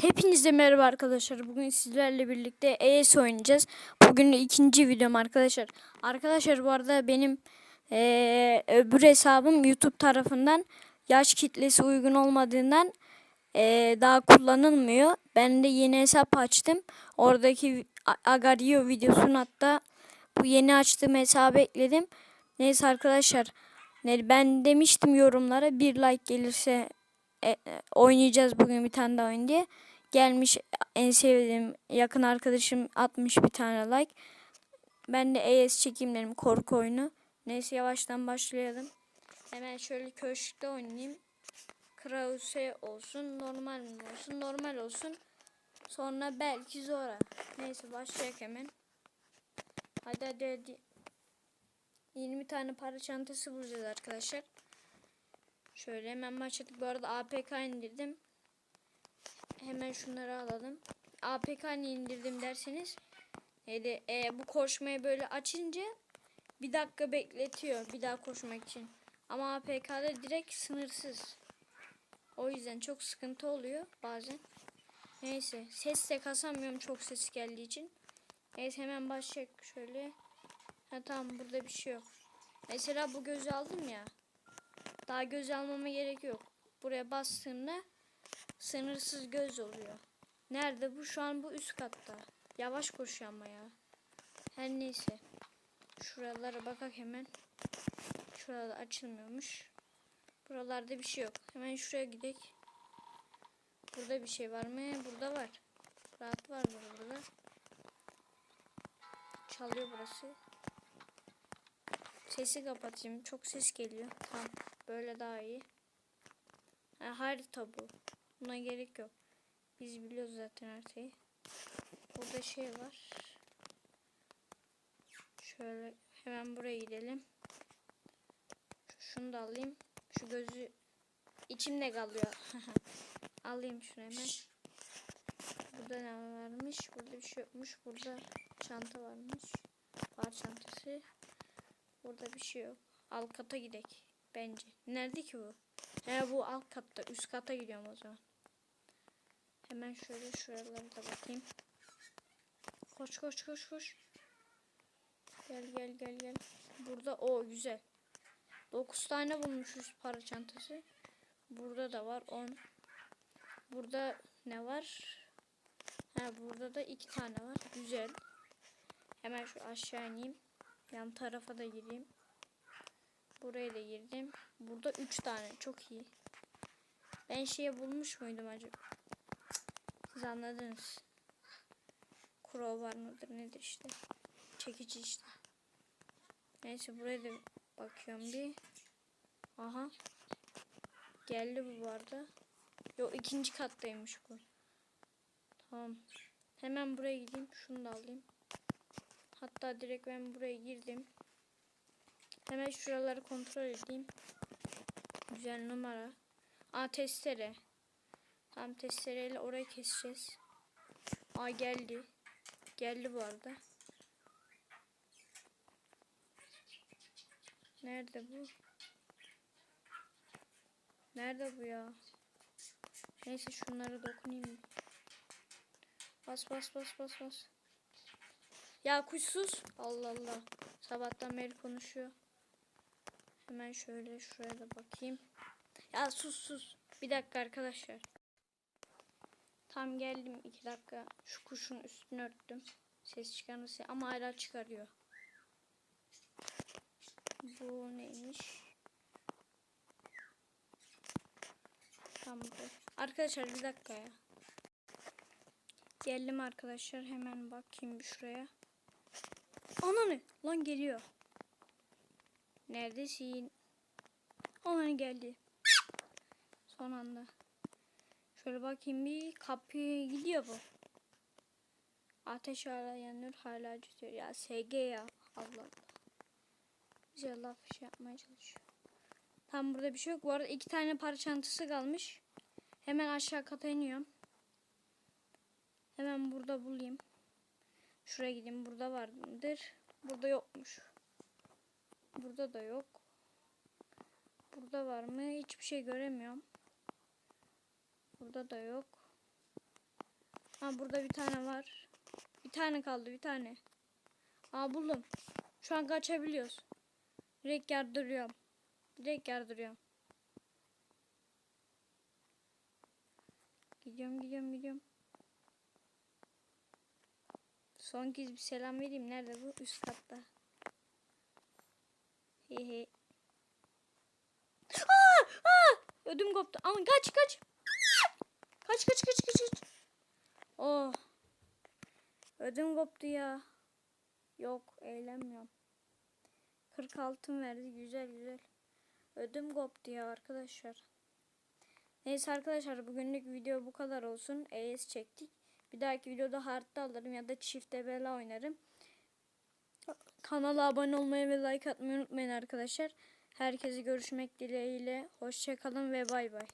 Hepinize merhaba arkadaşlar. Bugün sizlerle birlikte ES oynayacağız. Bugün ikinci videom arkadaşlar. Arkadaşlar bu arada benim eee, öbür hesabım YouTube tarafından yaş kitlesi uygun olmadığından eee, daha kullanılmıyor. Ben de yeni hesap açtım. Oradaki Agario videosunu hatta bu yeni açtığım hesabı ekledim. Neyse arkadaşlar. Ben demiştim yorumlara bir like gelirse e, e, oynayacağız bugün bir tane daha oyun diye. Gelmiş en sevdiğim yakın arkadaşım atmış bir tane like. Ben de ES çekeyim dedim korku oyunu. Neyse yavaştan başlayalım. Hemen şöyle köşkte oynayayım. Krause olsun, normal mi olsun, normal olsun. Sonra belki Zora. Neyse başlayalım hemen. Hadi hadi hadi. 20 tane para çantası bulacağız arkadaşlar. Şöyle hemen başladık. Bu arada APK indirdim. Hemen şunları alalım. APK niye indirdim derseniz. Neydi? E, bu koşmayı böyle açınca bir dakika bekletiyor bir daha koşmak için. Ama APK'da direkt sınırsız. O yüzden çok sıkıntı oluyor bazen. Neyse ses de kasamıyorum çok ses geldiği için. Neyse hemen başlayalım şöyle. Ha tamam burada bir şey yok. Mesela bu gözü aldım ya. Daha göz almama gerek yok. Buraya bastığımda sınırsız göz oluyor. Nerede bu? Şu an bu üst katta. Yavaş koşuyor ama ya. Her neyse. Şuralara bakak hemen. Şurada açılmıyormuş. Buralarda bir şey yok. Hemen şuraya gidelim. Burada bir şey var mı? Burada var. Rahat var mı burada? Çalıyor burası. Sesi kapatayım. Çok ses geliyor. Tamam. Böyle daha iyi. Ha, harita bu. Buna gerek yok. Biz biliyoruz zaten haritayı. Burada şey var. Şöyle hemen buraya gidelim. Şunu da alayım. Şu gözü içimde kalıyor. alayım şunu hemen. Burada ne varmış? Burada bir şey yokmuş. Burada çanta varmış. Var çantası. Burada bir şey yok. Alt kata gidek bence. Nerede ki bu? He bu alt katta. Üst kata gidiyorum o zaman. Hemen şöyle şuralara da bakayım. Koş koş koş koş. Gel gel gel gel. Burada o güzel. 9 tane bulmuşuz para çantası. Burada da var 10. Burada ne var? Ha burada da 2 tane var. Güzel. Hemen şu aşağı ineyim. Yan tarafa da gireyim. Buraya da girdim. Burada 3 tane. Çok iyi. Ben şeye bulmuş muydum acaba? Siz anladınız. Crowbar mıdır nedir işte. Çekici işte. Neyse buraya da bakıyorum bir. Aha. Geldi bu bu arada. Yo ikinci kattaymış bu. Tamam. Hemen buraya gideyim. Şunu da alayım. Hatta direkt ben buraya girdim. Hemen şuraları kontrol edeyim. Güzel numara. Aa testere. Tam testereyle orayı keseceğiz. Aa geldi. Geldi bu arada. Nerede bu? Nerede bu ya? Neyse şunlara dokunayım. Bas bas bas bas bas. Ya kuşsuz. Allah Allah. Sabahtan beri konuşuyor. Hemen şöyle şuraya da bakayım. Ya sus sus. Bir dakika arkadaşlar. Tam geldim iki dakika. Şu kuşun üstünü örttüm. Ses çıkarması ama hala çıkarıyor. Bu neymiş? Tam. Arkadaşlar bir dakika ya. Geldim arkadaşlar hemen bakayım bir şuraya. Ananı lan geliyor. Neredesin? Ananı geldi. Son anda. Şöyle bakayım bir kapıya gidiyor bu. Ateş hala yanıyor hala acıtıyor. Ya SG ya. Allah Allah. Güzel laf şey yapmaya çalışıyor. Tam burada bir şey yok. Bu arada iki tane para çantası kalmış. Hemen aşağı kata iniyorum. Hemen burada bulayım. Şuraya gideyim. Burada vardır. Burada yokmuş. Burada da yok. Burada var mı? Hiçbir şey göremiyorum. Burada da yok. Ha burada bir tane var. Bir tane kaldı bir tane. Aa buldum. Şu an kaçabiliyoruz. Direkt yardırıyorum. Direkt yardırıyorum. Gidiyorum gidiyorum gidiyorum. Son kez bir selam vereyim. Nerede bu? Üst katta. Hehe. Aa! Aa! Ödüm koptu. Ama kaç kaç. Kaç kaç kaç kaç kaç. Oh. Ödüm koptu ya. Yok eğlenmiyorum. 40 altın verdi. Güzel güzel. Ödüm koptu ya arkadaşlar. Neyse arkadaşlar bugünlük video bu kadar olsun. ES çektik. Bir dahaki videoda hardta alırım ya da çift bela oynarım. Kanala abone olmayı ve like atmayı unutmayın arkadaşlar. Herkese görüşmek dileğiyle. Hoşçakalın ve bay bay.